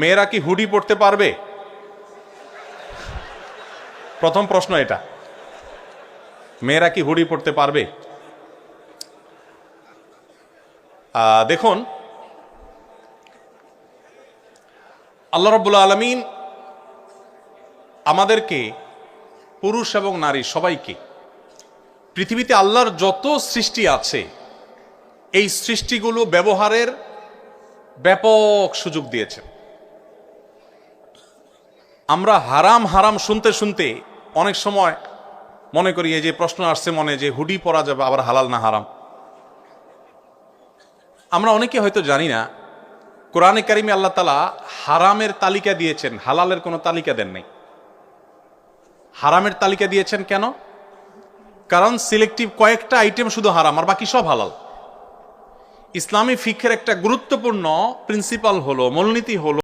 মেয়েরা কি হুডি পড়তে পারবে? প্রথম প্রশ্ন এটা। মেয়েরা কি হুডি পড়তে পারবে? দেখুন। আল্লাহ রব্বুল আলমিন আমাদেরকে পুরুষ এবং নারী সবাইকে, পৃথিবীতে আল্লাহর যত সৃষ্টি আছে, এই সৃষ্টিগুলো ব্যবহারের ব্যাপক সুযোগ দিয়েছেন। আমরা হারাম হারাম শুনতে শুনতে অনেক সময় মনে করি, এই যে প্রশ্ন আসছে মনে, যে হুডি পরা যাবে, আবার হালাল না হারাম। আমরা অনেকে হয়তো জানি না, কোরআনে কারিমে আল্লাহ তালা হারামের তালিকা দিয়েছেন, হালালের কোনো তালিকা দেন নাই। হারামের তালিকা দিয়েছেন কেন? কারণ সিলেক্টিভ কয়েকটা আইটেম শুধু হারাম, আর বাকি সব হালাল। ইসলামী ফিক্ষের একটা গুরুত্বপূর্ণ প্রিন্সিপাল হলো, মূলনীতি হলো